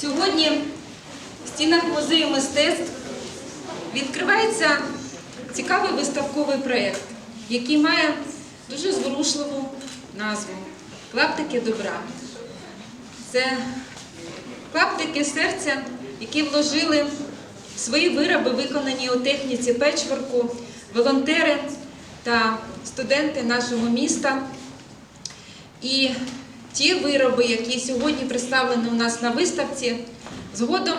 Сьогодні в стінах музею мистецтв відкривається цікавий виставковий проєкт, який має дуже зворушливу назву Клаптики добра. Це клаптики серця, які вложили в свої вироби, виконані у техніці печворку, волонтери та студенти нашого міста. І ті вироби, які сьогодні представлені у нас на виставці, згодом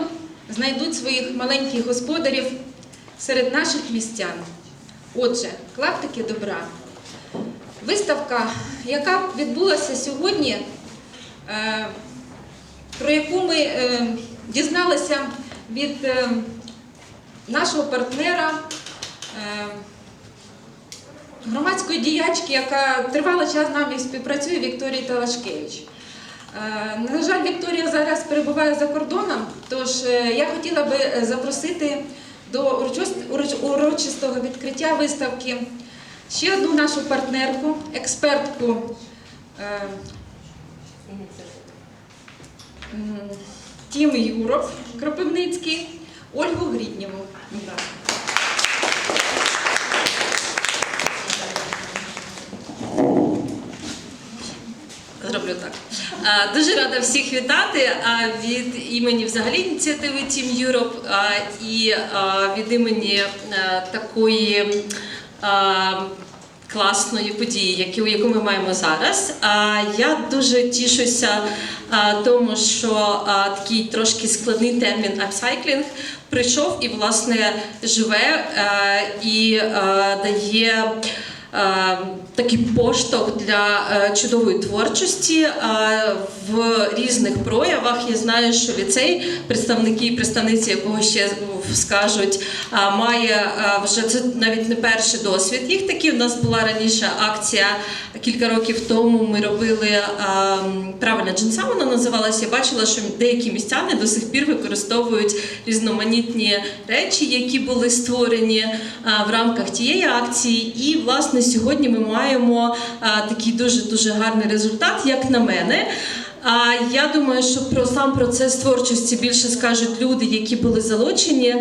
знайдуть своїх маленьких господарів серед наших містян. Отже, клаптики добра. Виставка, яка відбулася сьогодні, е, про яку ми е, дізналися від е, нашого партнера. Громадської діячки, яка тривалий час з нами співпрацює Вікторії Талашкевич. Е, На жаль, Вікторія зараз перебуває за кордоном, тож е, я хотіла би запросити до урочистого відкриття виставки ще одну нашу партнерку, експертку е, Тім Юроп Кропивницький, Ольгу Гріднєву. Будь ласка. Зроблю так. А, Дуже рада всіх вітати від імені взагалі ініціативи Team Europe і від імені такої класної події, яку, яку ми маємо зараз. Я дуже тішуся тому, що такий трошки складний термін апсайклінг прийшов і власне живе і дає. Такий поштовх для е, чудової творчості е, в різних проявах. Я знаю, що ліцей, представники і представниці якого ще скажуть, е, має вже це навіть не перший досвід. Їх такі у нас була раніше акція кілька років тому. Ми робили правильно джинса, вона називалася. Я бачила, що деякі містяни до сих пір використовують різноманітні речі, які були створені в рамках тієї акції. І власне сьогодні ми маємо е, такий дуже дуже гарний результат, як на мене. А я думаю, що про сам процес творчості більше скажуть люди, які були залучені.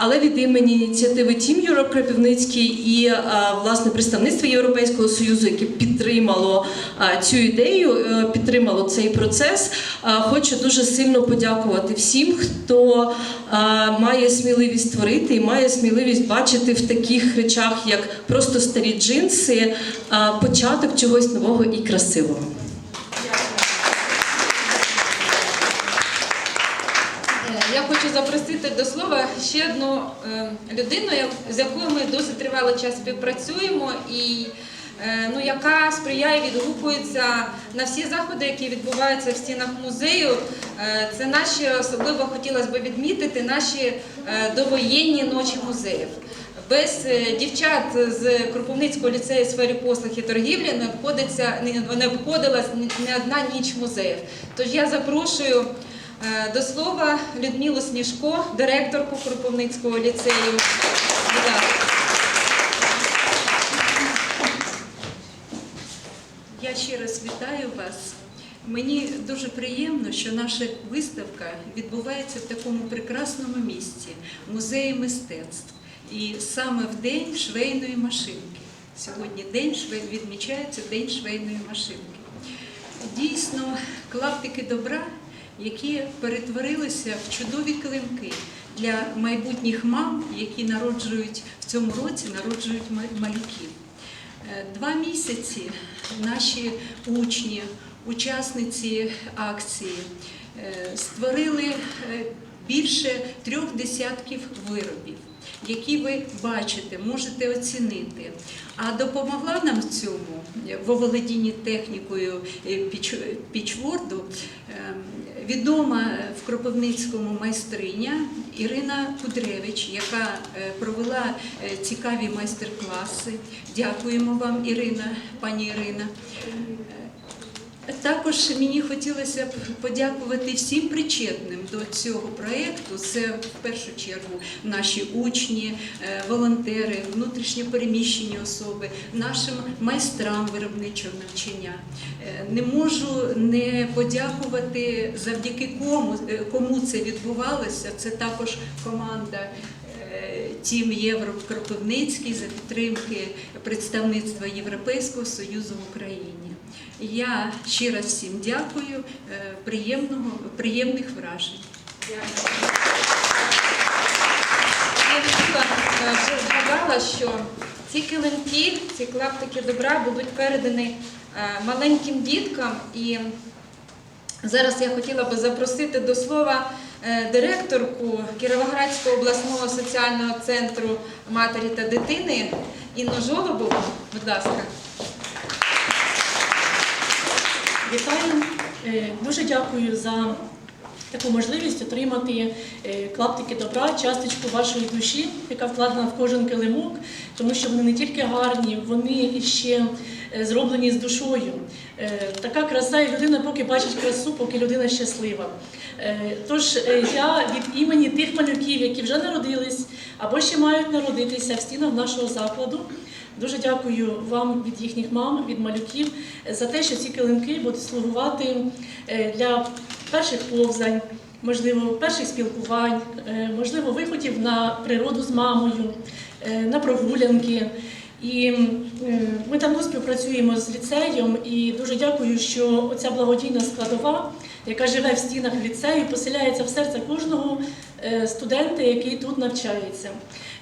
Але від імені ініціативи Team Europe Кропивницький і власне представництво Європейського союзу, яке підтримало цю ідею, е, підтримало цей процес. Хочу дуже сильно подякувати всім, хто має сміливість творити і має сміливість бачити в таких речах, як просто старі джинси, початок чогось нового і красивого. Е, Я хочу запросити до слова ще одну е, людину, з якою ми досить тривалий час співпрацюємо, і е, ну, яка сприяє, відгукується на всі заходи, які відбуваються в стінах музею. Е, Це наші особливо хотілося б відмітити наші довоєнні ночі музеїв. Без дівчат з Кропивницького ліцею сфері послуг і торгівлі не обходиться не- не обходилась ні одна ніч музеїв. Тож я запрошую до слова Людмилу Сніжко, директорку Кропивницького ліцею. Я ще раз вітаю вас. Мені дуже приємно, що наша виставка відбувається в такому прекрасному місці музеї мистецтв. І саме в день швейної машинки. Сьогодні день відмічається День швейної машинки. Дійсно, клаптики добра, які перетворилися в чудові килимки для майбутніх мам, які народжують в цьому році, народжують ма- малюків. Е, Два місяці наші учні, учасниці акції е, створили е, більше трьох десятків виробів, які ви бачите, можете оцінити. А допомогла нам в цьому е, в оволодінні технікою е, пічворду е, відома в Кропивницькому майстриня Ірина Кудревич, яка провела цікаві майстер-класи. Дякуємо вам, Ірина, пані Ірина. Також мені хотілося б подякувати всім причетним до цього проєкту. Це в першу чергу наші учні, е, волонтери, внутрішньо переміщені особи, нашим майстрам виробничого навчання. Е, Не можу не подякувати завдяки кому, е, кому це відбувалося. Це також команда. Тім Євро Кропивницький за підтримки представництва Європейського Союзу в Україні. Я раз всім дякую, е, приємного, приємних вражень. Я хотіла, е, згадала, що ці килимки, ці клаптики добра будуть передані е, маленьким діткам. І зараз я хотіла би запросити до слова е, директорку Кіровоградського обласного соціального центру матері та дитини Інну Жолобову. Будь ласка. Вітаю. Е, Дуже дякую за таку можливість отримати е, клаптики добра, часточку вашої душі, яка вкладена в кожен килимок, тому що вони не тільки гарні, вони ще е, зроблені з душою. Така краса, і людина поки бачить красу, поки людина щаслива. Тож я від імені тих малюків, які вже народились або ще мають народитися в стінах нашого закладу. Дуже дякую вам від їхніх мам, від малюків за те, що ці килимки будуть слугувати е, для перших повзань, можливо, перших спілкувань, е, можливо, виходів на природу з мамою, е, на прогулянки. І е, ми давно співпрацюємо з ліцеєм і дуже дякую, що оця благодійна складова, яка живе в стінах ліцею, поселяється в серце кожного е, студента, який тут навчається.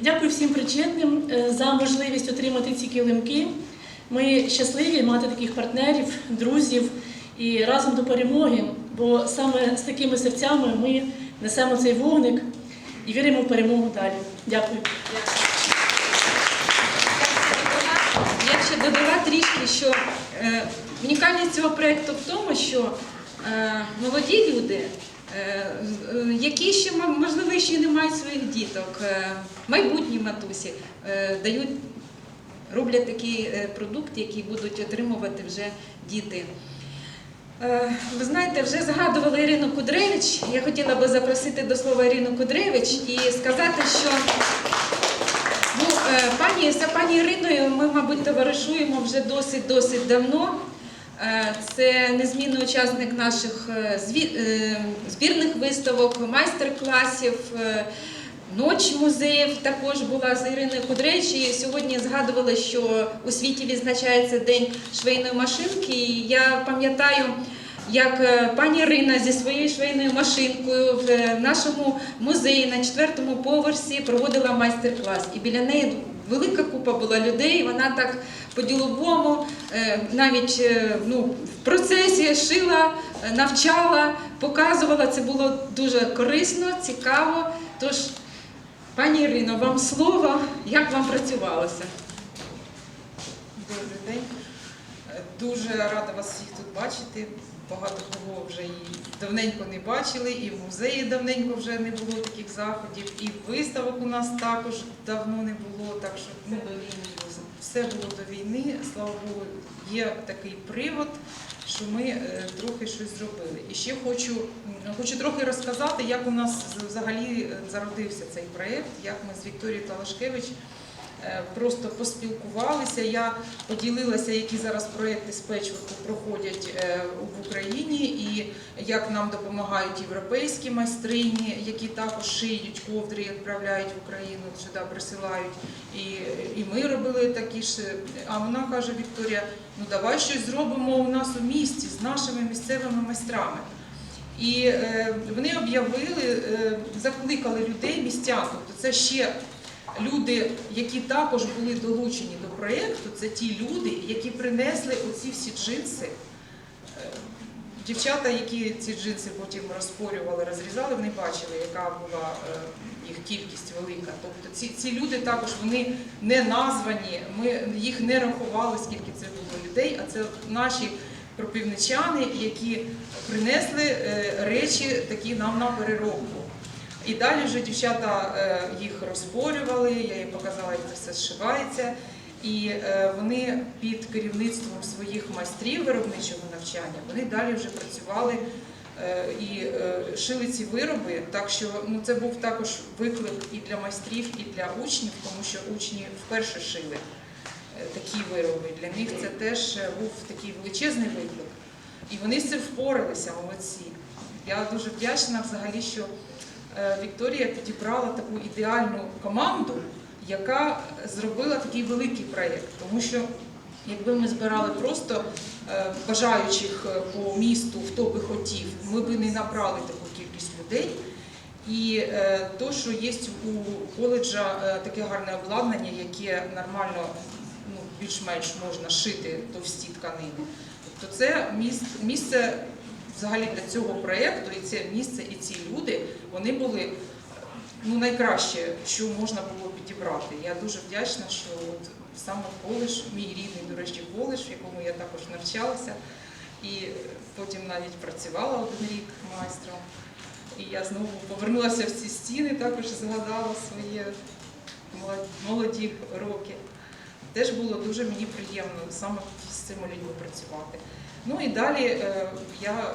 Дякую всім причетним е, за можливість отримати ці килимки. Ми щасливі мати таких партнерів, друзів і разом до перемоги, бо саме з такими серцями ми несемо цей вогник і віримо в перемогу далі. Дякую. Я ще додала трішки, що е, унікальність цього проєкту в тому, що молоді люди, е, е, які ще можливо ще не мають своїх діток, е, майбутні матусі, е, дають, роблять такий е, продукт, який будуть отримувати вже діти. Е, Ви знаєте, вже згадували Ірину Кудревич. Я хотіла би запросити до слова Ірину Кудревич і сказати, що Ну, е, пані, за пані Іриною ми, мабуть, товаришуємо вже досить-досить давно. Е, Це незмінний учасник наших е, е, збірних виставок, майстер-класів. Ноч музеїв також була з Іриною Кудревич. І сьогодні згадували, що у світі відзначається День швейної машинки. І я пам'ятаю, як е, пані Ірина зі своєю швейною машинкою в е, нашому музеї на четвертому поверсі проводила майстер-клас. І біля неї велика купа була людей. Вона так по-діловому, е, навіть ну, в процесі шила, навчала, показувала. Це було дуже корисно, цікаво. Тож, пані Ірино, вам слово, як вам працювалося? Добрий день. Дуже рада вас всіх тут бачити. Багато кого вже і давненько не бачили, і в музеї давненько вже не було таких заходів, і виставок у нас також давно не було. Так що ну, все було до війни. Слава Богу, є такий привод, що ми е, трохи щось зробили. І ще хочу, хочу трохи розказати, як у нас взагалі е, зародився цей проєкт, як ми з Вікторією Талашкевич просто поспілкувалися. Я поділилася, які зараз проекти з печворку проходять е, в Україні, і як нам допомагають європейські майстрині, які також шиють ковдри відправляють в Україну, сюди присилають. І, і ми робили такі ж. А вона каже Вікторія: ну давай щось зробимо у нас у місті з нашими місцевими майстрами. І е, вони об'явили, е, закликали людей, містян. Тобто це ще люди, які також були долучені до проєкту. Це ті люди, які принесли оці всі джинси. Е, Дівчата, які ці джинси потім розпорювали, розрізали, вони бачили, яка була е, їх кількість велика. Тобто ці, ці люди також вони не названі, ми їх не рахували, скільки це було людей, а це наші кропивничани, які принесли е, речі такі нам на переробку. І далі вже дівчата е, їх розпорювали, я їй показала, як це все зшивається. І е, вони під керівництвом своїх майстрів виробничого навчання вони далі вже працювали е, і шили ці вироби. Так що ну, це був також виклик і для майстрів, і для учнів, тому що учні вперше шили такі вироби. Для них це теж був такий величезний виклик. І вони з цим впоралися, молодці. Я дуже вдячна взагалі, що Вікторія підібрала таку ідеальну команду, яка зробила такий великий проєкт. Тому що якби ми збирали просто е, бажаючих е, по місту, хто би хотів, ми би не набрали таку кількість людей. І е, то, що є у коледжа е, таке гарне обладнання, яке нормально ну, більш-менш можна шити товсті тканини. Тобто це місце, місце взагалі для цього проєкту, і це місце, і ці люди, вони були ну, найкраще, що можна було підібрати. Я дуже вдячна, що от саме коледж, мій рідний, до речі, коледж, в якому я також навчалася, і потім навіть працювала один рік майстром. І я знову повернулася в ці стіни, також згадала свої молоді роки. Теж було дуже мені приємно саме з цими людьми працювати. Ну і далі е, я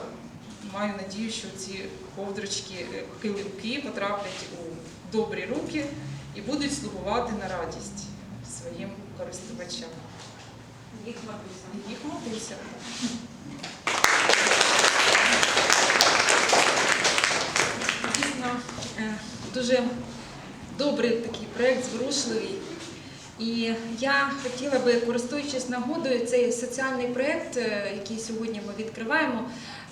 маю надію, що ці ковдрочки, е, килимки потраплять у добрі руки і будуть слугувати на радість своїм користувачам. Їх матуся. Їх матуся. Дійсно, е, дуже добрий такий проєкт, зворушливий. І я хотіла би, користуючись нагодою, цей соціальний проєкт, е, який сьогодні ми відкриваємо,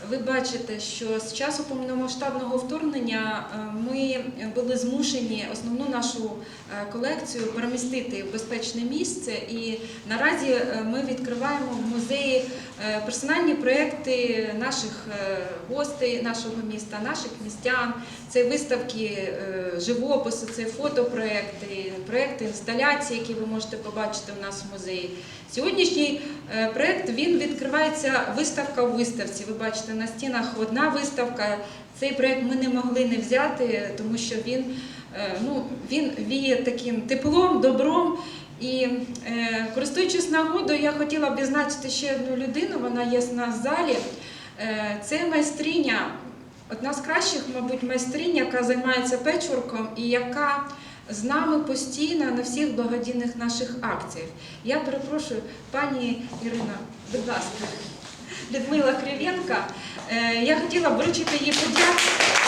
ви бачите, що з часу повномасштабного вторгнення е, ми були змушені основну нашу е, колекцію перемістити в безпечне місце. І наразі ми відкриваємо в музеї персональні проекти наших е, гостей нашого міста, наших містян. Це виставки е, живопису, це фотопроекти, проекти інсталяції, які ви можете побачити у нас в музеї. Сьогоднішній е, проект він відкривається виставка у виставці. Ви бачите на стінах одна виставка. Цей проект ми не могли не взяти, тому що він, е, ну, він віє таким теплом, добром. І е, користуючись нагодою, я хотіла б відзначити ще одну людину. Вона є в нас в залі. Е, це майстриня, одна з кращих, мабуть, майстринь, яка займається печворком і яка з нами постійно на всіх благодійних наших акціях. Я перепрошую, пані Ірина, будь ласка, Людмила Кривенка. Е, Я хотіла б вручити їй подяку.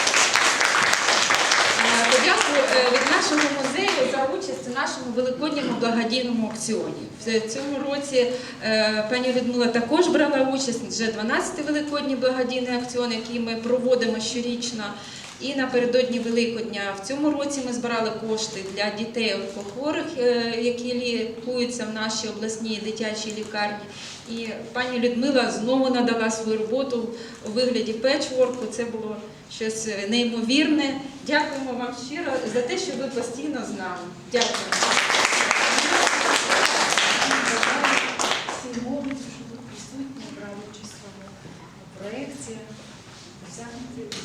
Подяку е, від нашого музею за участь у нашому великодньому благодійному аукціоні. В цьому році е, пані Людмила також брала участь вже 12-й великодній благодійний аукціон, який ми проводимо щорічно. І напередодні Великодня в цьому році ми збирали кошти для дітей онкохворих, е, які лікуються в нашій обласній дитячій лікарні. І пані Людмила знову надала свою роботу у вигляді печворку. Це було щось неймовірне. Дякуємо вам щиро за те, що ви постійно з нами. Дякую. всій молоді, що тут присутні, брали участь в проєкті, досягнути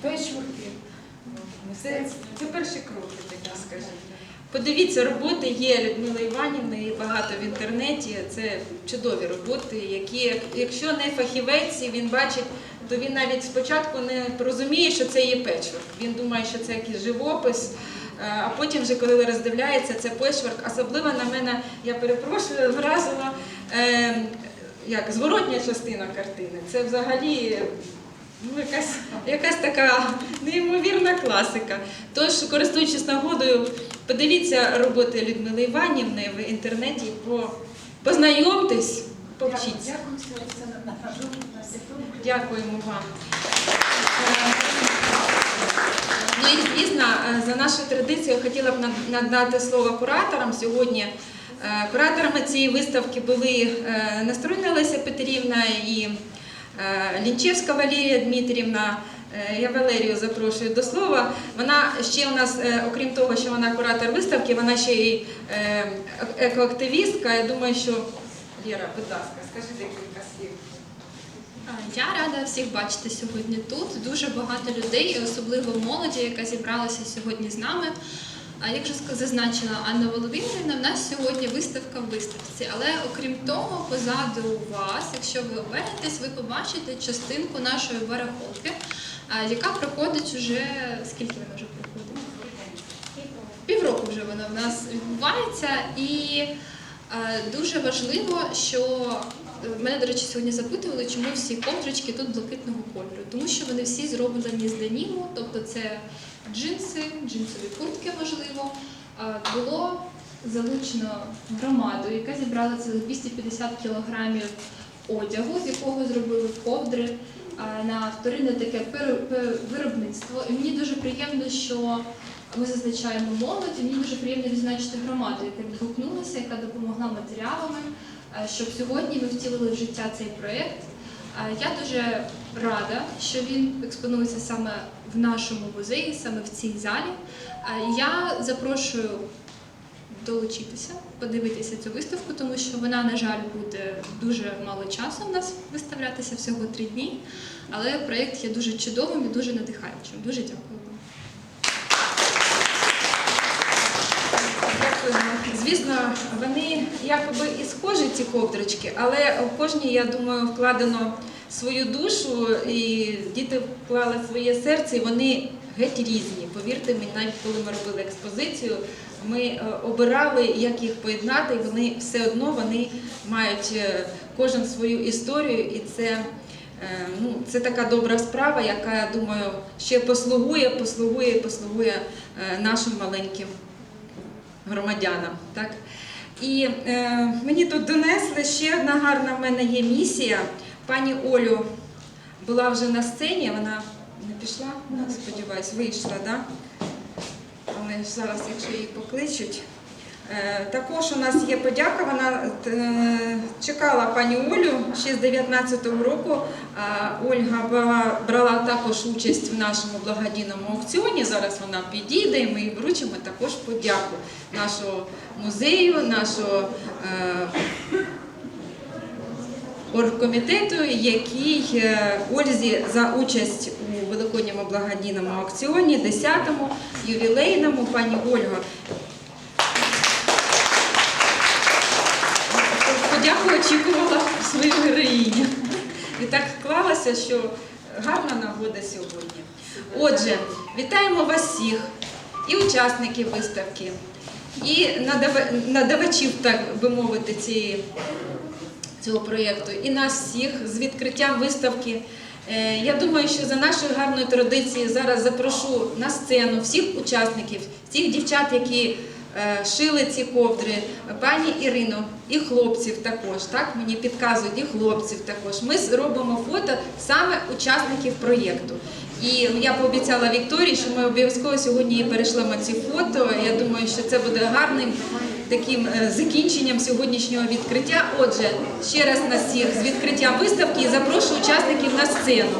печворки, Це, це перші кроки, так скажіть. Подивіться, роботи є Людмила Іванівна і багато в інтернеті. Це чудові роботи, які, якщо не фахівець, він бачить, то він навіть спочатку не розуміє, що це є печворк. Він думає, що це якийсь живопис. е, А потім, вже коли роздивляється, це печворк. Особливо на мене, я перепрошую, вразила е, як зворотня частина картини. Це взагалі Ну, якась, якась така неймовірна класика. Тож, користуючись нагодою, подивіться роботи Людмили Іванівни в інтернеті, по, познайомтесь, повчіться. Дякуємо вам. Ну і звісно, за нашою традицією хотіла б надати слово кураторам сьогодні. Е, Кураторами цієї виставки були е, Наструйна Леся Петрівна і Лінчевська Валерія Дмитрівна. Е, Я Валерію запрошую до слова. Вона ще у нас, е, окрім того, що вона куратор виставки, вона ще й е, екоактивістка. Я думаю, що Лєра, будь ласка, скажи декілька слів. Я рада всіх бачити сьогодні тут. Дуже багато людей, особливо молоді, яка зібралася сьогодні з нами. А як вже зазначила Анна Володимирівна, в нас сьогодні виставка в виставці. Але окрім того, позаду вас, якщо ви обернетесь, ви побачите частинку нашої барахолки, яка проходить уже скільки вона вже проходить? Півроку вже вона в нас відбувається, і е, дуже важливо, що е, мене, до речі, сьогодні запитували, чому всі ковдрички тут блакитного кольору. Тому що вони всі зроблені з деніму, тобто це джинси, джинсові куртки, можливо. Було залучено громаду, яка зібрала цілих 250 кілограмів одягу, з якого зробили ковдри на вторинне таке виробництво. І мені дуже приємно, що ми зазначаємо молодь, і мені дуже приємно відзначити громаду, яка відгукнулася, яка допомогла матеріалами, щоб сьогодні ми втілили в життя цей проєкт. Я дуже рада, що він експонується саме в нашому музеї, саме в цій залі. Е, Я запрошую долучитися, подивитися цю виставку, тому що вона, на жаль, буде дуже мало часу в нас виставлятися всього три дні. Але проєкт є дуже чудовим і дуже надихаючим. Дуже дякую вам. Звісно, вони якоби і схожі, ці ковдрочки, але в кожній, я думаю, вкладено свою душу, і діти вклали своє серце, і вони геть різні. Повірте мені, навіть коли ми робили експозицію, ми е, обирали, як їх поєднати, і вони все одно вони мають е, кожен свою історію, і це. е, Ну, це така добра справа, яка, я думаю, ще послугує, послугує, послугує нашим маленьким громадянам. Так? І е, мені тут донесли ще одна гарна в мене є місія. Пані Олю була вже на сцені, вона не пішла, сподіваюсь, вийшла, да? але зараз, якщо її покличуть. Е, Також у нас є подяка. Вона е, чекала пані Олю ще з 19-го року. Ольга брала, брала також участь в нашому благодійному аукціоні. Зараз вона підійде і ми їй вручимо також подяку нашого музею, нашого е, оргкомітету, який е, Ользі за участь у великодньому благодійному аукціоні, 10-му ювілейному. Пані Ольго, подяку очікувала свою героїню. І так склалося, що гарна нагода сьогодні. Отже, вітаємо вас всіх, і учасників виставки, і надавачів, так би мовити, цієї, цього проєкту, і нас всіх з відкриттям виставки. Е, Я думаю, що за нашою гарною традицією зараз запрошу на сцену всіх учасників, всіх дівчат, які е, шили ці ковдри, пані Ірину і хлопців також. Так мені підказують, і хлопців також. Ми зробимо фото саме учасників проєкту. І я пообіцяла Вікторії, що ми обов'язково сьогодні їй перейшлемо ці фото. Я думаю, що це буде гарним таким е, закінченням сьогоднішнього відкриття. Отже, ще раз нас всіх з відкриття виставки і запрошую учасників на сцену.